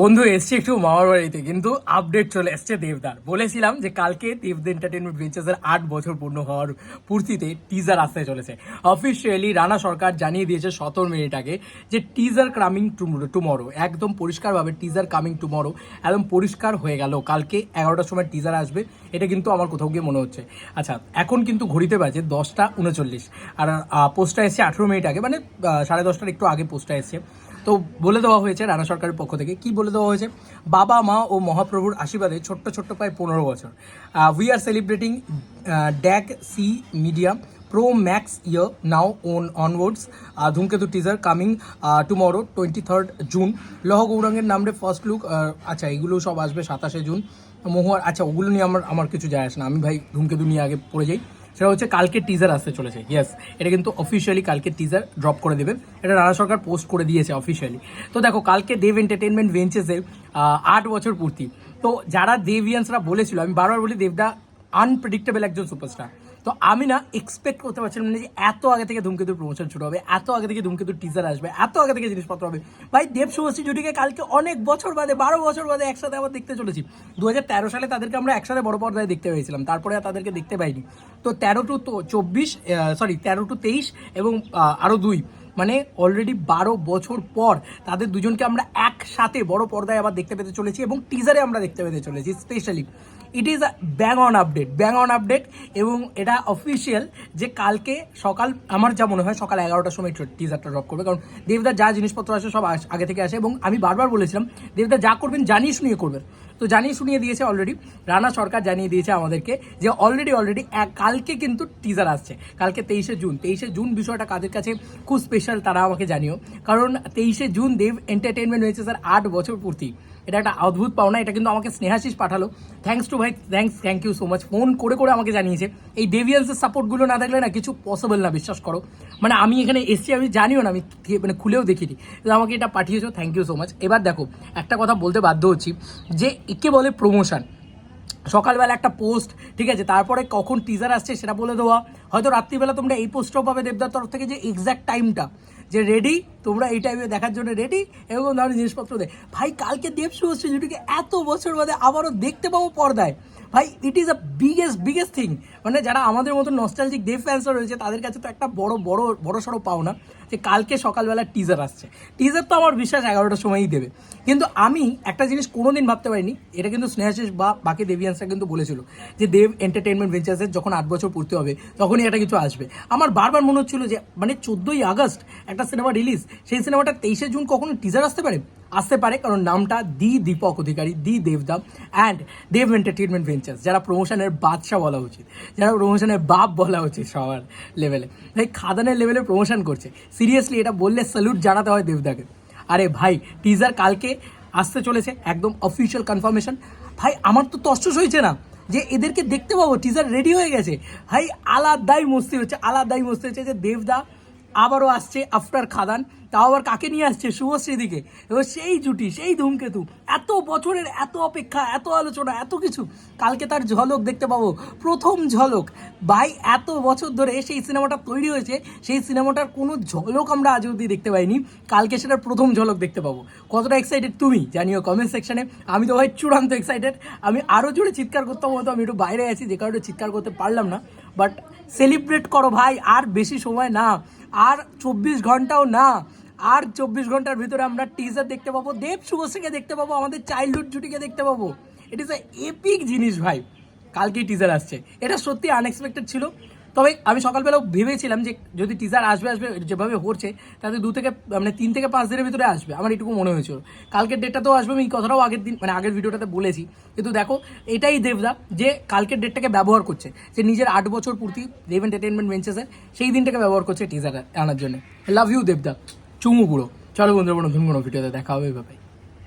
বন্ধু, এসছে একটু মামার বাড়িতে, কিন্তু আপডেট চলে এসছে দেবদার। বলেছিলাম যে কালকে দেবদা এন্টারটেনমেন্ট ভেঞ্চার্সের আট বছর পূর্ণ হওয়ার পূর্তিতে টিজার আসতে চলেছে। অফিসিয়ালি রানা সরকার জানিয়ে দিয়েছে সতেরো মিনিট আগে যে টিজার কামিং টুমরো একদম পরিষ্কারভাবে টিজার কামিং টুমরো একদম পরিষ্কার হয়ে গেল। কালকে এগারোটার সময় টিজার আসবে, এটা কিন্তু আমার কোথাও গিয়ে মনে হচ্ছে। আচ্ছা এখন কিন্তু ঘড়িতে বাজে দশটা উনচল্লিশ। আর পোস্টটা এসছে আঠেরো মিনিট আগে মানে সাড়ে দশটার একটু আগে পোস্টটা এসছে। তো বলে দেওয়া হয়েছে রানা সরকারের পক্ষ থেকে। কি বলে দেওয়া হয়েছে? বাবা, মা ও মহাপ্রভুর আশীর্বাদে ছোট্ট ছোট্ট প্রায় পনেরো বছর। উই আর সেলিব্রেটিং ড্যাক C media pro max year now on onwards Dhumketu teaser coming tomorrow twenty third June লহ গৌরাঙ্গের নামে ফার্স্ট লুক আচ্ছা এগুলো সব আসবে সাতাশে জুন মহুয়ার আচ্ছা ওগুলো নিয়ে আমার আমার কিছু যায় আসে না। আমি ভাই ধূমকেতু নিয়ে আগে পড়ে যাই। সেটা হচ্ছে কালকে টিজার আসতে চলেছে। ইয়েস এটা কিন্তু অফিসিয়ালি কালকে টিজার ড্রপ করে দেবে এটা রানা সরকার পোস্ট করে দিয়েছে অফিসিয়ালি তো দেখো, কালকে দেব এন্টারটেনমেন্ট ভেঞ্চেসের আট বছর পূর্তি। তো যারা দেবিয়ান্সরা বলেছিল, আমি বারবার বলি, দেবদা আনপ্রেডিক্টেবল একজন সুপারস্টার তো আমি না এক্সপেক্ট করতে পারছিলাম না যে এত আগে থেকে ধূমকেতুর প্রমোশন শুরু হবে, এত আগে থেকে ধূমকেতুর টিজার আসবে, এত আগে থেকে জিনিসপত্র হবে। ভাই, দেব শুভশ্রী জুটিকে কালকে অনেক বছর বাদে, বারো বছর বাদে একসাথে আবার দেখতে চলেছি। দু হাজার তেরো সালে তাদেরকে আমরা একসাথে বড় পর্দায় দেখতে পেয়েছিলাম, তারপরে তাদেরকে দেখতে পাইনি। তো তেরো টু চব্বিশ সরি তেরো টু তেইশ এবং আরও দুই। মানে অলরেডি বারো বছর পর তাদের দুজনকে আমরা একসাথে বড় পর্দায় আবার দেখতে পেতে চলেছি এবং টিজারে আমরা দেখতে পেতে চলেছি specially it is bang on update bang on update এবং এটা অফিসিয়াল যে কালকে সকাল, আমার যা মনে হয় সকাল এগারোটার সময় টিজারটা ড্রপ করবে। কারণ দেবদার যা জিনিসপত্র আসে সব আগে থেকে আসে এবং আমি বারবার বলেছিলাম, দেবদা যা করবেন জানিয়ে শুনিয়ে করবেন। তো জানিয়ে শুনিয়ে দিয়েছে অলরেডি রানা সরকার জানিয়ে দিয়েছে আমাদেরকে যে অলরেডি অলরেডি কালকে কিন্তু টিজার আসছে। কালকে তেইশে জুন। তেইশে জুন বিষয়টা কাদের কাছে খুব স্পেশাল তারা আমাকে জানিও। কারণ তেইশে জুন দেব এন্টারটেনমেন্ট হয়েছে স্যার আট বছর পূর্তি। এটা একটা অদ্ভুত পাওনা, এটা কিন্তু আমাকে স্নেহাশিস পাঠালো। থ্যাঙ্কস টু ভাই thanks thank you so much phone করে করে আমাকে জানিয়েছে। এই ডেভিয়ান্সের সাপোর্টগুলো না থাকলে না কিছু পসিবল না, বিশ্বাস করো। মানে আমি এখানে এসছি, আমি জানিও না, আমি মানে খুলেও দেখিনি। আমাকে এটা পাঠিয়েছো থ্যাংক ইউ সো মাচ এবার দেখো, একটা কথা বলতে বাধ্য হচ্ছি যে একে বলে প্রমোশন সকালবেলা একটা পোস্ট ঠিক আছে? তারপরে কখন টিজার আসছে সেটা বলে দেওয়া। হয়তো রাত্রিবেলা তোমরা এই পোস্টটাও পাবে দেবদার তরফ থেকে যে এক্স্যাক্ট টাইমটা যে রেডি তোমরা এই টাইমে দেখার জন্য রেডি এবং ধরনের জিনিসপত্র দেয় ভাই, কালকে দেব শুভশ্রী জুটিকে এত বছর বাদে আবারও দেখতে পাবো পর্দায়। ভাই it is a biggest biggest thing মানে যারা আমাদের মতো নস্টালজিক দেব ফ্যান্সরা রয়েছে, তাদের কাছে তো একটা বড় বড় বড় সড়ো পাওনা যে কালকে সকালবেলা টিজার আসছে। টিজার তো আমার বিশ্বাস এগারোটার সময়ই দেবে। কিন্তু আমি একটা জিনিস কোনোদিন ভাবতে পারিনি, এটা কিন্তু স্নেহাশিস বা বাকি দেবিয়ান্সরা কিন্তু বলেছিল যে দেব এন্টারটেনমেন্ট ভেঞ্চার্সের যখন আট বছর পূর্তি হবে, তখনই এটা কিছু আসবে। আমার বারবার মনে হচ্ছিল যে মানে চোদ্দোই আগস্ট একটা সিনেমা রিলিজ সেই সিনেমাটা তেইশে জুন কখনো টিজার আসতে পারে? আসতে পারে, কারণ নামটা দি দীপক অধিকারী, দি দেবদা অ্যান্ড দেব এন্টারটেনমেন্ট ভেঞ্চার্স যারা প্রমোশনের বাদশা বলা উচিত, যারা প্রমোশনের বাপ বলা উচিত সবার লেভেলে ভাই খাদানের লেভেলে প্রমোশন করছে। সিরিয়াসলি এটা বললে স্যালুট জানাতে হয় দেবদাকে। আরে ভাই টিজার কালকে আসতে চলেছে, একদম অফিসিয়াল কনফার্মেশন ভাই, আমার তো তস্টস হয়েছে না যে এদেরকে দেখতে পাবো টিজার রেডি হয়ে গেছে। ভাই, আলাদাই মস্তি হচ্ছে, আলাদাই মস্তি হচ্ছে যে দেবদা আবারও আসছে আফটার খাদান। তাও আবার কাকে নিয়ে আসছে? শুভশ্রী দিকে এবার সেই জুটি, সেই ধূমকেতু, এত বছরের এত অপেক্ষা, এত আলোচনা, এত কিছু। কালকে তার ঝলক দেখতে পাবো। প্রথম ঝলক। ভাই, এত বছর ধরে সেই সিনেমাটা তৈরি হয়েছে, সেই সিনেমাটার কোনো ঝলক আমরা আজ অবধি দেখতে পাইনি। কালকে সেটার প্রথম ঝলক দেখতে পাবো। কতটা এক্সাইটেড তুমি? জানিও কমেন্ট সেকশনে আমি তো ভাই চূড়ান্ত এক্সাইটেড আমি আরও জোরে চিৎকার করতাম, হয়তো আমি একটু বাইরে আছি, যে কারণে চিৎকার করতে পারলাম না। বাট সেলিব্রেট করো ভাই, আর বেশি সময় না। আর চব্বিশ ঘন্টাও না। আর চব্বিশ ঘণ্টার ভিতরে আমরা টিজার দেখতে পাবো, দেব শুভশ্রীকে দেখতে পাবো, আমাদের চাইল্ডহুড জুটিকে দেখতে পাবো। ইট এ এপিক জিনিস ভাই। কালকেই টিজার আসছে। এটা সত্যি আনএক্সপেক্টেড ছিল। তবে আমি সকালবেলাও ভেবেছিলাম যে যদি টিজার আসবে আসবে, যেভাবে হচ্ছে, তাতে দু থেকে মানে তিন থেকে পাঁচ দিনের ভিতরে আসবে। আমার এটুকু মনে হয়েছিল। কালকের ডেটটাতেও আসবে, আমি কথাটাও আগের দিন মানে আগের ভিডিওটাতে বলেছি। কিন্তু দেখো, এটাই দেবদা যে কালকের ডেটটাকে ব্যবহার করছে। যে নিজের আট বছর পূর্তি দেব এন্টারটেনমেন্ট ভেঞ্চার্সের সেই দিনটাকে ব্যবহার করছে টিজার আনার জন্য। লাভ ইউ দেবদা। চুমু পুরো। চলো বন্ধুরা নতুন কোনো ভিডিওতে দেখা হবে ভাই